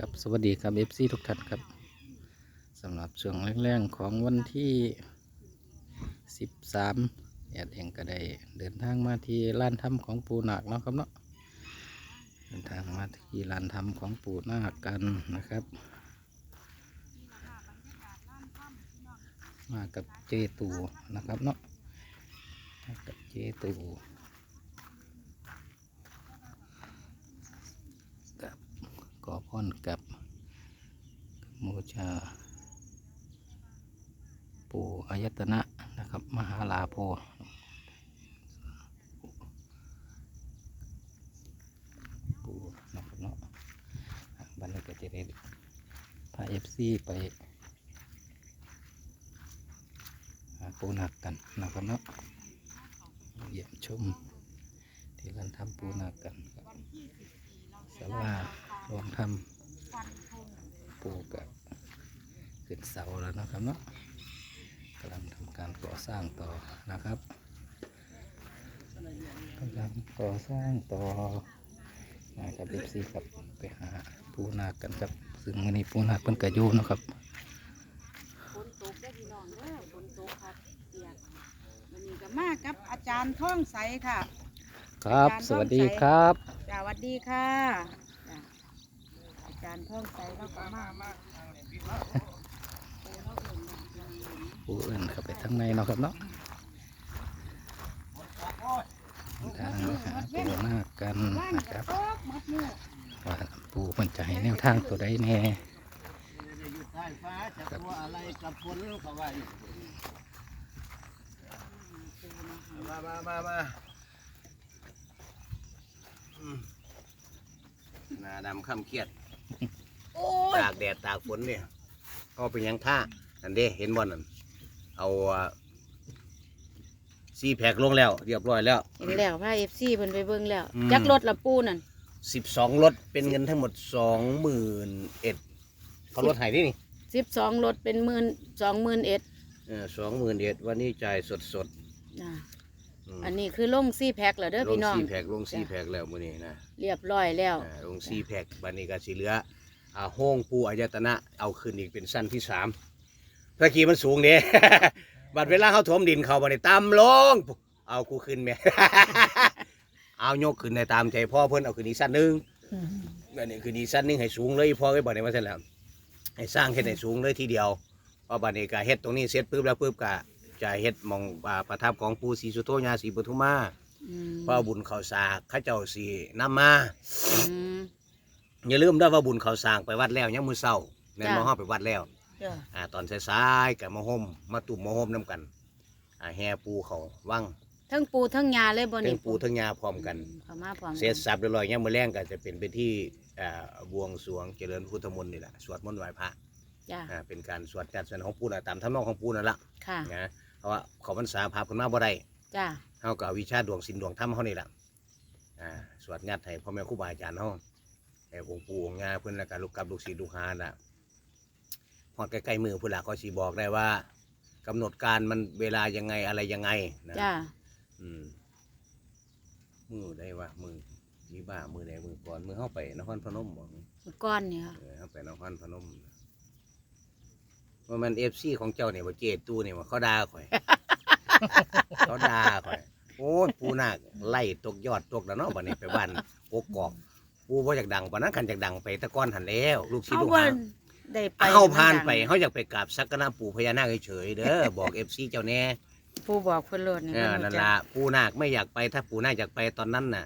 ครับสวัสดีครับเอฟซีทุกท่านครับสำหรับช่วงแรกๆของวันที่ 13แอดเองก็ได้เดินทางมาที่ลานถ้ำของปูนาคเนาะครับเนาะเดินทางมาที่ลานถ้ำของปูนาคกันนะครับ มากับเจตูนะครับเนาะมากับเจตู กับ้อนกับโมชาปู่อายตนะนะครับ มหาลาโพปู่นะครับเนาะบันนี้ก็จะได้พาเอฟซีไปปูนักกันนะครับเนาะเยี่ยมชมที่ร้านทำปูนักกันครัสารา ลองทำปูกับขึ้นเสาแล้วนะครับเนาะกำลังทำการก่อสร้างต่อนะครับกำลังก่อสร้างต่อนะครับเอฟซีครับไปหาปูนาคกันครับ ซึ่งวันนี้ปูนาเป็นกระยูนะครับฝนตกได้พี่น้องเด้อฝนตกครับเปียกวันนี้ก็มากับอาจารย์ท่องใสค่ะ ครับ สวัสดีครับจ้าสวัสดีค่ะ จ้ะอาจารย์ท่องใสแล้วก็มามาปูเอื่นเข้าไปทั้งในเนาะครับเนาะทางไปหาปูนาคกันว่านนะคกรัระบตกมัดมือว่าปูมันจะให้แนวทางตัวใดแน่อยู่ใต้ฟ้าจะกลัวอะไรกับฝนเขาว่าอยู่มามามามาอืมหน้าดำข้ามเครียดโอ้ย ตากแดดตากฝนเนี่ยเอาไปยังท่าอันเด้เห็นบ่นั่นเอาซีแพกลงแล้ว เรียบร้อยแล้ว เห็นแล้วพาเอฟซีเพิ่นไปเบิ่งแล้วอืม จักรถละปูนั่นสิบสองรถเป็นเงินทั้งหมดสองหมื่นเอ็ดเขารถหายดินี่สิบสองรถเป็นหมื่นสองหมื่นเอ็ดสองหมื่นเอ็ดวันนี้จ่ายสดสดนะๆอื มอันนี้คือลงซี่แพ็คแล้วเด้อลงพี่น้อง ซีแพกลงซีแพกแล้วมื้อนี้นะเรียบร้อยแล้ว อ่าลงซีแพกบันนี้ก็สิเหลืออ่าห้องปูอายตนะเอาขึ้นอีกเป็นสั้นที่สามตะกี้มันสูงเด้ บัดเวลาเขาถมดินเขาบัดนี้ต่ำลงเอากูขึ้นแม่ เอายกขึ้นในตามใจพ่อเพิ่นเอาขึ้นอีกสั้นหนึง อันนี้ขึ้นอีกสั้นหนึงให้สูงเลยพ่อไว้บัดนี้มาเสร็จแล้วให้สร้างเฮ็ดให้สูงเลยทีเดียวพอบัดนี้ก็เฮ็ดตรงนี้เสร็จปุ๊บแล้วปุ๊บก็ จะเฮ็ดหมองอ่าประทับของปู่ศรีสุโธญาศรีปทุมมาอืมเพราะบุญเขาสากเข้าเจ้าสีน้ำมา อืม อย่าลืมด้วยว่าบุญเขาสร้างไปวัดแล้วยังมือเศร้าแม่นจ้ะมาห้อไปวัดแล้วจ้ะอ่าตอนสายๆกับมาห่มมาตุ่มมาห่มน้ำกันอ่าแห่ปูเขาวังทั้งปูทั้งยาเลยบ่ทั้นี่งปูทั้งยาพร้อมกัน เขามาพร้อมเสร็จสับเรียบร้อยยังมือแรงก็จะเป็นไปที่อ่าบวงสรวงเจริญพุทธมนต์นี่แหละสวดมนต์ไหว้พระจ้ะอ่าเป็นการสวดจัดสวดของปูนะตามทำนองของปูนั่นละค่ะ นะเพ ราะว่าเขาพรรษาพาคนมาบ่ได้จ้ะเฮากับวิชาดวงสินดวงธรรมเฮานี่แหละอ่าสวดยัดให้พ่อแม่ครูบาอาจารย์เฮาให้องค์ปู่องค์ย่าเพิ่นแล้วก็ลูกกับลูกศิษย์ลูกหาน่ะพอดใกล้ๆมือพุ่นล่ะก็สิบอกได้ว่ากำหนดการมันเวลายังไงอะไรยังไงนะจ้ะอืมมือได้ว่ามือมีบ้ามือใดมือก่อนมือเฮาไปนครพนมบ่ก้อนนี่ค่ะ เออเฮาไปนครพนม ว่ามัน FC ของเจ้าเนี่ยบ่เจตู้เนี่ยว่าเขาด่าข่อย เขาด่าข่อย โอ้ยปูนาคไล่ตกยอดตกแล้วเนาะบัดนี้ไปบ้านกกอกปูบ่อยากดังปานนั้นคันอยากดังไปแตะก้อนหันแล้ว ลูกศิษย์เขาลูกว่าหาได้ไปเข้าผ่านไปเหมือกัเขาอยากไปกราบสักการะปู่พญานาคเฉยๆเด้อบอก FC เจ้าแน่ผู้บอกเพิ่นโลดนี่เออเพิ่นั่นรู้จักล่ะปูนาคไม่อยากไปถ้าปูนาคอยากไปตอนนั้นน่ะ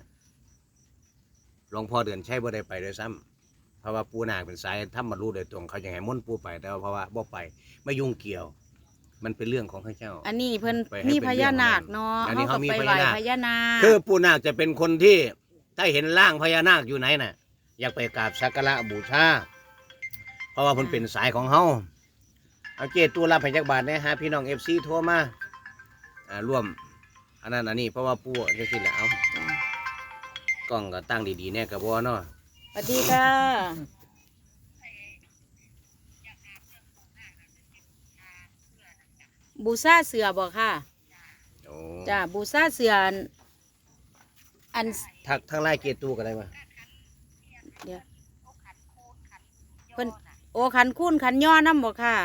หลวงพ่อเดือนใช่บ่ได้ไปด้วยซ้ำเพ ราะว่าปูนาคเป็นสายถ้ามารู้โดยตรงเขาอยากให้มนต์ปูไปแต่ว่าเพราะว่าบ่ไปไม่ยุ่งเกี่ยว มันเป็นเรื่องของข้าเจ้า อันนี้เพิ่นไปให้มีเป็นพญานาคเนาะอันนี้เขาเขามีก็ไปพไหว้ญานาค พญานาคคือปูนาคจะเป็นคนที่ถ้าเห็นร่างพญานาคอยู่ไหนน่ะ อยากไปกราบสักการะบูชาเพราะว่ามันเป็นสายของเฮาเอาเจตัวรับให้จักบาทนะฮะพี่น้องเอฟซีโทรมาอ่าร่วม อันนั้นอันนี้เพราะว่าปู่จะสิละเอาจ้ะกล้องก็ตั้งดีๆเนี่ยกับว่าเนาะ สวัสดีค่ะ บูซาเสือบอกค่ะ โอ้จ้ะบูซาเสืออันอัน ทักทางไล่เจตูก็ได้มาเดี๋ยวพิ่นโอขันคูนขันย่อน้ำบ่ค่ะ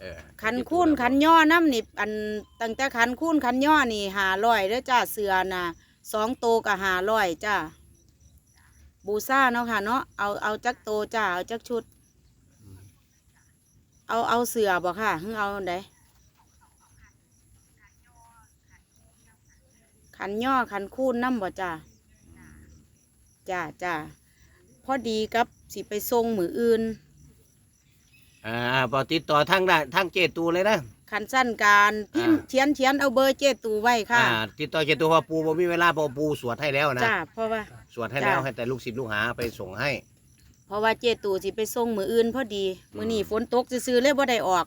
เออขันคูนขันย่อน้ำนี่อันตั้งแต่ขันคูนขันย่อนี่หาร้อยเด้อจ้าเสือน่ะสองโตวกับหาร้อยจ้า บูซ่าเนาะค่ะ เนาะเอาเอาจักโตวจ้าเอาจักชุด เอาเอาเสือบ่ค่ะหึเอาไดขันย่อขันคูนน้ำบ่จ้าจ้าจ้าพอดีกับสิไปส่งมืออื่น อ่าพอติดต่อทางได้ทางเจตูเลยนะ ขันสั้นการพิมพ์อ่าเขียนเขียนเอาเบอร์เจตูไว้ค่ะ อ่า ติดต่อเจตูเพอปูบ่มีเวลาเพอปูสวดให้แล้วนะ จ้าเพราะว่า สวดให้แล้วจ้ะ ให้แต่ลูกศิษย์ลูกหาไปส่งให้ เพราะว่าเจตูสิไปส่งมืออื่นพอดี มือนี้ฝนตกซื้อๆเลยบ่ได้ออก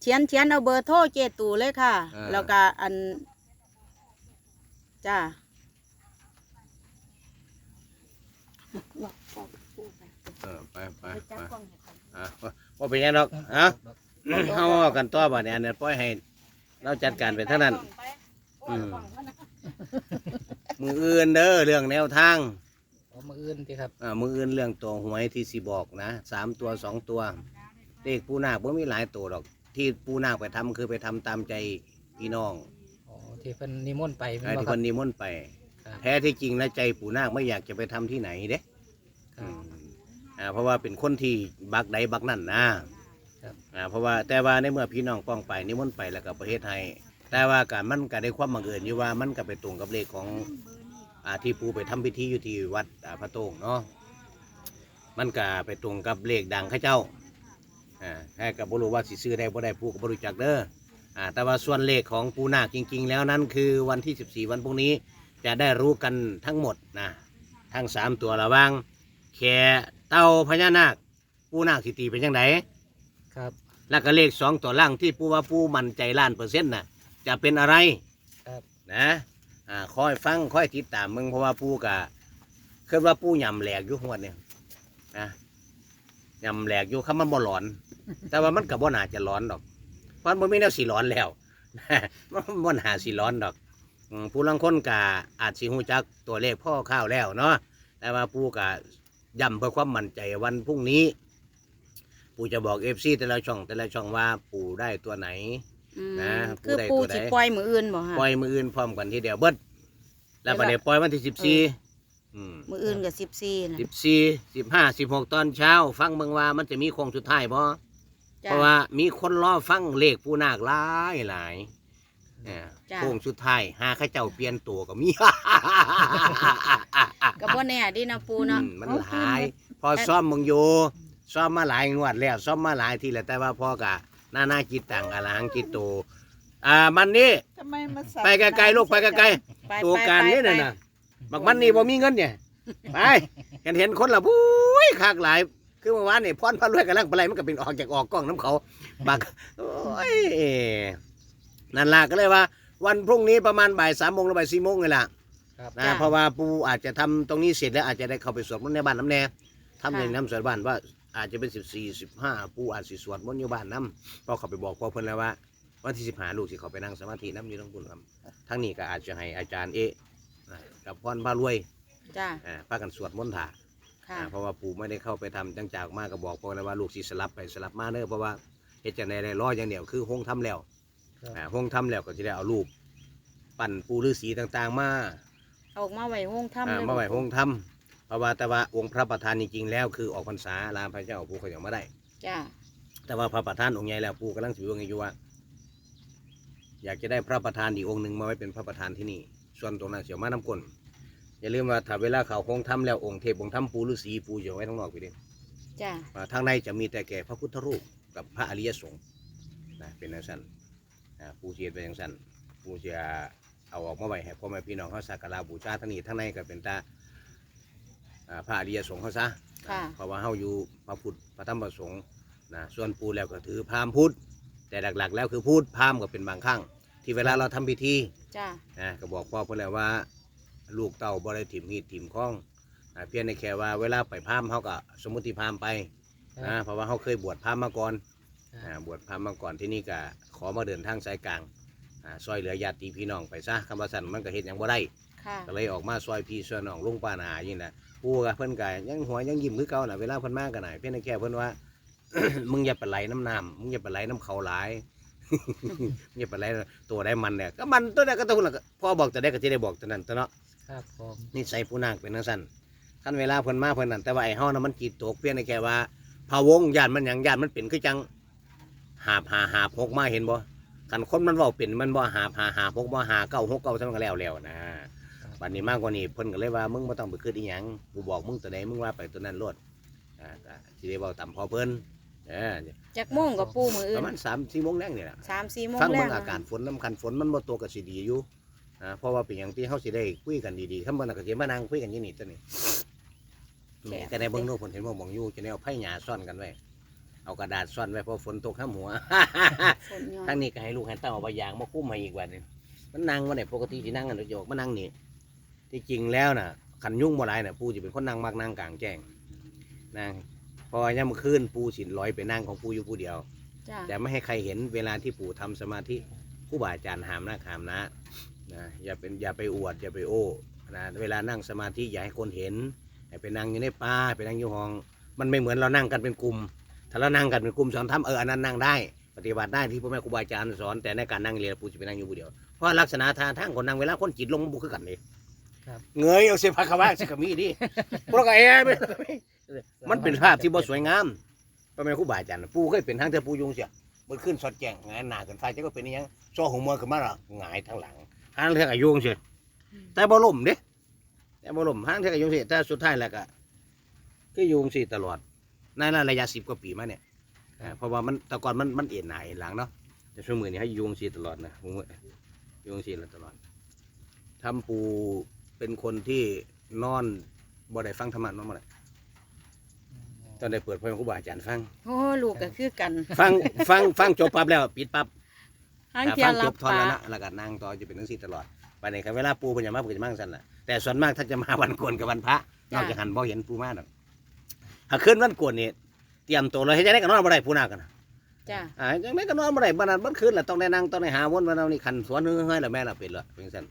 เขียนเขียนเอาเบอร์โทรเจตูเลยค่ะ อ่า แล้วก็อันจ้าเออไปไปไปอ่าว่าเป็นยังดอกฮะเฮาเอากันต่อบ่เนี่ยอันนี้ปล่อยให้ เราจัดการไปเท่านั้น อืม มืออื่นเด้อเรื่องแนวทางเอามืออื่นที่ครับ อ่ามืออื่นเรื่องตัวหวยที่สิบอกนะสามตัวสองตัวเลขปูนาคบ่มีหลายตัวหรอก ที่ปูนาคไปทำคือไปทำตามใจพี่น้องอ๋อ ที่เพิ่นนิมนต์ไปไอ้แม่นบ่ที่คครันบนิมนต์ไป ครับ แท้ที่จริงนะใจปูนาคไม่อยากจะไปทำที่ไหนเด้ครัอืบมอ่าเพราะว่าเป็นคนที่บักใดบักนั่นนะครับ อ่าเพราะว่าแต่ว่าในเมื่อพี่น้องป้องไปนิมนต์ไปแล้วก็ประเทศไทย แต่ว่าการมันก็ได้ความบังเอิญอยู่ว่ามันก็ไปตรงกับเลขของอ่าที่ปูไปทำพิธีอยู่ที่วัดอ่าพระโตงเนาะมันก็ไปตรงกับเลขดังเข้าเจ้าอ่าแค่กับบรู้ว่าสิซื้อได้บ่ได้ปูก็บ่รู้จักเด้ออ่าแต่ว่าส่วนเลขของปูนาคจริง ๆ แล้วนั้นคือวันที่ 14 วันพรุ่งนี้จะได้รู้กันทั้งหมดนะทั้งสามตัวระหว่างแค่เต้าพญานาคปูนาคสิตีเป็นยังไงครับ แล้วก็เลขสองตัวล่างที่ปูว่าปูมั่นใจล้านเปอร์เซ็นต์น่ะ จะเป็นอะไรครับ นะอ่าคอยฟังคอยติดตามมึงเพราะว่าปูกะคิดว่าปูยำแหลกอยู่หัวดเนี่ยนะยำแหลกอยู่คำมันบ่หลอน แต่ว่ามันกับบ่น่าจะหลอนดอกเพราะมันไม่แนวสีหลอนแล้ว มันบ่น่าสีหลอนดอกอืมผู้ลังคนกะอาจสิหูจักตัวเลขพ่อข้าวแล้วเนาะแต่ว่าปูกะย้ำเพื่อความมั่นใจวันพรุ่งนี้ ปูจะบอกเอฟซีแต่ละช่องแต่ละช่องว่าปูได้ตัวไหนอืม นะคือผู้ใดปูตัวใดสิปล่อยมืออื่นบ่ฮะปล่อยมืออื่นพร้อมกันทีเดียวเบิดแล้วประเดี๋ยวปล่อยวันที่สิบสี่อืมมืออื่นกับสิบสี่นะสิบสี่สิบห้าสิบหกตอนเช้า ฟังเมืองว่ามันจะมีโค้งสุดท้ายบ่เพจ้าราะว่ามีคนรอฟังเลขปูนาคหลายหลายเออจ้ะโค้งสุดท้ายหาข้าเจ้าเปลี่ยนตัวก็มีกับบ่แน่ดินะปูเนาะอืมมันหลาย พอซ่อมมึงอยู่ซ่อมมาหลายงวดแล้วซ่อมมาหลายทีแล้วแต่ว่าพ่อกะห น้าหน้าจิตต่างอลหังจิตโตอ่ามันนี่ทำไมมาไปไกลๆลูกไปไกลไปๆตัวการไปนี่ไปน่ะนะบักมันนี่บ่มีเงินเนี่ยไปเห็นเห็นคนละบุ้ยคากหลายคือเมื่อวานนี่พรพระรวยกำลังไปไล่มันก็เป็นออกจากออกกล้องน้ำเขาบักโอ้ยนั่นล่ะก็เลยว่า วันพรุ่งนี้ประมาณบ่ายสามโมงหรือบ่ายสี่โมงเลยล่ะครับนะเพราะว่าปูอาจจะทำตรงนี้เสร็จแล้วอาจจะได้เข้าไปสวดมนต์ในบ้านน้ำแน่ทำในน้ำสวดบ้านว่า อาจจะเป็นสิบสี่สิบห้าปูอาจสิสวดมนต์อยู่บ้านน้ำเพราะเขาไปบอกพ่อเพิ่นแล้วว่าวันที่สิบห้าลูกสิเขาไปนั่งสมาธิน้ำอยู่ทั้งบุญครับทั้งนี้ก็อาจจะให้อาจารย์เอะนะกับพรพารวยจ้าอ่าพากันสวดมนต์ถ่าค่ะอ่าเพราะว่าปู่ไม่ได้เข้าไปทำจังจากมากก็บอกพ่อแล้วว่าลูกสิสลับไปสลับมาเนอะเพราะว่าเหตุจังใดได้รออย่างเดียวคือห้องทำแล้วครับ อ่าห้องทำแล้วก็จะได้เอารูป ปั้นปู่ฤาษีต่างๆมา เอาออกมาไว้ห้องถ้ำอ่าเลยมาไหวห้องทำ เพราะว่าแต่ว่าองค์พระประธานจริงๆแล้วคือออกพรรษาลาพระเจ้าปู่เขายังไม่ได้ จ้าแต่ว่าพระประธานองค์ใหญ่แล้วปู่กำลังถือว่าไงอยู่ว่า อยากจะได้พระประธานอีกองค์หนึ่งมาไว้เป็นพระประธานที่นี่ ส่วนตรงนั้นเสียวมาน้ำกลนอย่าลืมว่าถ้าเวลาเขาคงทำแล้วองค์เทพองค์ทำปูฤาษีปูจะไว้ทั้งนอกไปดิจ้าอ่าทางในจะมีแต่แก่พระพุทธรูปกับพระอริยสงฆ์นะเป็นอย่างนั้นอ่าปูเชียนเป็นอย่างนั้นปูจะเอาออกมาไว้ให้พ่อแม่พี่น้องเขาสักการะบูชาทั้งนี้ทั้งในก็เป็นตา อ่าพระอริยสงฆ์เขาซะค่ะ เพราะว่าเขาอยู่พระพุทธพระธรรมพระสงฆ์นะส่วนปูแล้วก็ถือพราหมณ์พุทธแต่หลักๆ แล้วคือพุทธพราหมณ์ก็เป็นบางครั้งที่เวลาเราทำพิธี จ้า นะก็บอกพ่อเพื่อนแล้วว่า ลูกเต่าบ่ได้ถิ่มหีดถิ่มข้องอ่าเพียงในแค่ว่าเวลาไปพราหมณ์เขาก็สมมติพราหมณ์ไปนะเพราะว่าเขาเคยบวชพราหมณ์มาก่อนอ่าบวชพระมาก่อนที่นี่ก็ขอมาเดินทางสายกลางอ่าซอยเหลือญาติพี่น้องไปซะคำว่าสันมันก็เห็นอย่างบ่ได้ ค่ะก็เลยออกมาซอยพี่ซอยน้องลุงป้านาอาอย่างนี้นะปูกับเพิ่นก็ยังหัวยังยิ้มคือเก่าน่ะเวลาเพิ่นมากันน่ะเพียงแต่แค่เพิ่นว่า มึงอย่าไปไหลน้ำน้ำมึงอย่าไปไหลน้ำเขาหลาย มึงอย่าไปไหลตัวได้มันเนี่ยก็มันตัวได้ก็ตัวละพ่อบอกแต่ได้ก็จะได้บอกแต่นั้นแต่เนาะครับผมนี่ใส่ผู้นางเป็นนังสั้นขั้นเวลาเพิ่นมาเพิ่นนั่นแต่ว่าไอ้เฮานะมันจีตตกเพียงแต่แค่ว่าพะวงญาติมันหยังญาติมันเป็นคือจังหาบหาหาบหกมาเห็นบ่กันคนมันเว้าเป็นมันบ่หาบหาหาบหกบ่หาเก้าหกเก้าซั่นก็แล้วแล้วนะ บัดนี้มากกว่านี้เพิ่นก็เลยว่ามึงบ่ต้องไปคิดอีหยังกูบอกมึงตัวใดมึงว่าไปตัวนั้นโลดอ่าก็สิได้เว้าตามพอเพิ่นเออจักโม่งกับปูมือปอื่นระมาณ3 4โมงแรงนี่แหละสามสี่โมงฟังแรเบิ่กงอาการฝนน้ำคันฝนมันบ่ตกก็สิดีอยู่อ่าเพราะว่าเป็นอย่างที่เฮาสิได้คุยกันดีๆคำบ่น่ะก็สิมานั่งคุยกันอยู่นี่ตัวนี้แหม่ก็ได้เบิ่งโน้ผลเห็นบ่หมองอยู่จะได้เอาไผ่หญ้าซ่อนกันไว้เอากระดาษซ่อนไว้เพราะฝนตกข้ามหัว ฝนย้อนทั้งนี้ก็ให้ลูกให้เต้าเอาใบยางมาคุ้มให้อีกวันนึงมันนั่งวันไหนปกติสินั่งกันโยกมานั่งนี่ ที่จริงแล้วน่ะขันยุ่งบ่หลายน่ะปูจะเป็นคนนั่งมากนั่งกลางแจ้งนั่งพอย่ามมื้อคืนปูสินลอยไปนั่งของปูอยู่ผู้เดียว จ้าแต่ไม่ให้ใครเห็นเวลาที่ปู่ทำสมาธิผู้บาอาจารย์หามนะหามนะนะอย่าเป็นอย่าไปอวดอย่าไปโอ้นะเวลานั่งสมาธิอย่าให้คนเห็นให้ไปนั่งอยู่ในป่าไปนั่งอยู่ห้อง มันไม่เหมือนเรานั่งกันเป็นกลุ่ม ถ้าเรานั่งกันเป็นกลุ่มสอนทำเอออันนั้นนั่งได้ ปฏิบัติได้ที่พ่อแม่ครูบาอาจารย์สอนแต่ในการนั่งเรียนปู่จะไปนั่งอยู่ผู้เดียวเพราะลักษณะท่าทางคนนั่งเวลาคนจิตลงมันบุคือกันเลย ครับเงยเอาเสียพักขว่าสิกมีดิพวกเราก็แอบไปมันเป็นภาพที่บ่สวยงามพ่อแม่ครูบาอาจารย์ปู่เคยเป็นทางเธอปู่ยุงเสียมันขึ้นสอดแจงหงายหน้าขึ้นฟ้าจะก็เป็นอหยังโซ่หัวมือขึ้นมาและหงายทางหลังห้างเทือกอายุงสิแต่บ่ล่มเด้แต่บ่ล่มห้างเทือกอายุงสิแต่สุดท้ายแล้วก็ก็อยุงสิตลอดในระยะสิบกว่าปีมาเนี่ยอ่าเพราะว่ามันแต่ก่อนมันมันเอ็นหน้าเอ็นหลังเนาะแต่ช่วงมือนี้ให้อยุงสิตลอดนะผมว่าอยุงสิตลอดทำปู เป็นคนที่นอนบ่ได้ฟังธรรมะนอนบ่ได้ตอนได้เปิดเผยครูบาอาจารย์ฟัง โอ้ลูกก็คือกันฟังฟังฟังจบปั๊บแล้ว ปิดปั๊บห้างถ้าเทียฟันงรัจบบทอนปลาแล้วนะแล้วก็นั่งต่อจะเป็นทั้งสี่ตลอดไปในครับเวลาปูเพิ่นจะมาเพิ่นจะมาสั่นน่ะแต่ส่วนมากถ้าจะมาวันโกนกับวันพระนอกจากหันบ่เห็นปูมาดอกถ้าขึ้นวันโกนนี่เตรียมตัวเลยให้จะได้กันนอนบ่ได้ปูนากันน่ะจ้าอ่าจังได๋ก็นอนบ่ได้บ่นั้นบ่คืนแล้วต้องได้นั่งต้องได้หาวนวันเอานี่คันสวนเฮ้ยแล้วแม่ล่ะเป็นละเป็นซั่น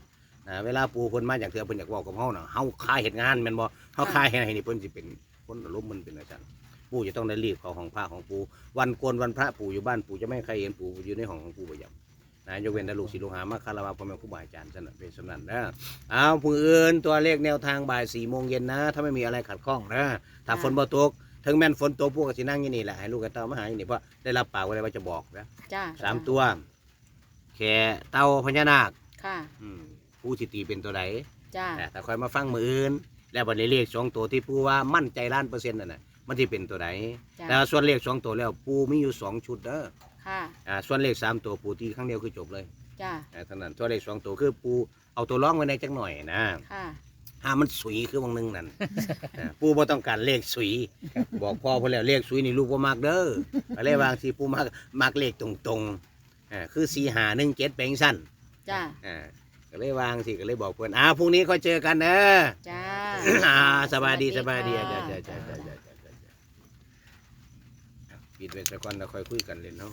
นะเวลาปูเพิ่นมาจากเทื่อเพิ่นอยากเว้ากับเฮาน่ะเฮาคายเฮ็ดงานแม่นบ่เฮาคายให้นี่เพิ่นสิเป็นคนอารมณ์มันเป็นจังซั่นปูจะต้องได้รีบเข้าห้องพระของปูวันโกนวันพระปูอยู่บ้านปูจะไม่ให้ใครเห็นปูอยู่ในห้องของปูประจำนะยกเว้นแต่ลูกศิษย์ลูกหามาคารวะพ่อแม่ครูบาอาจารย์สนันเป็นสนันนะเอาผู้อื่นตัวเลขแนวทางบ่ายสี่โมงเย็นนะ ถ้าไม่มีอะไรขัดข้องนะถ้าฝนบ่ตกถึงแม้นฝนตกพวกก็สินั่งอยู่นี่แหละให้ลูกกับเต้ามาหาอยู่นี่เพราะได้รับปากไว้แล้วว่าจะบอกนะจ้าสามตัวแค่เต้าพญานาคค่ะอืม ผู้สิตีเป็นตัวใดจ้า แต่ถ้าคอยมาฟังมืออื่น แล้วบัดนี้เลขสองตัวที่ผู้ว่ามั่นใจล้านเปอร์เซ็นต์นั่นน่ะมันที่เป็นตัวใดจ้าแต่ส่วนเลขสองตัวแล้วปูมีอยู่สองชุดเด้อค่ะ อ่าส่วนเลขสามตัวปูตีครั้งเดียวคือจบเลยจ้า อ่าเท่านั้นตัวเลขสองตัวคือปูเอาตัวร่องไว้ในจักหน่อยนะ ค่ะ ห้ามันสุยคือวงหนึงนั่น อ่าปูบ่ต้องการเลขสุย บอกพ่อเพิ่นแล้วเลขสุยนี่ลูกบ่มักเด้อก็เลยวางสิปูมักมักเลขตรงๆอ่าคือ4 5 1 7เป็นสั้นจ้า อ่า ก็เลยวางสิก็เลยบอกเพิ่นอ่าพรุ่งนี้ค่อยเจอกันเด้อจ้าอ่าสบายดีสสวับาสยดีดีค่ะจ้าจ้าจ้าจ้าจ้าจ้าปิดไว้สักก่อนแล้วค่อยคุยกันเล่นเนาะ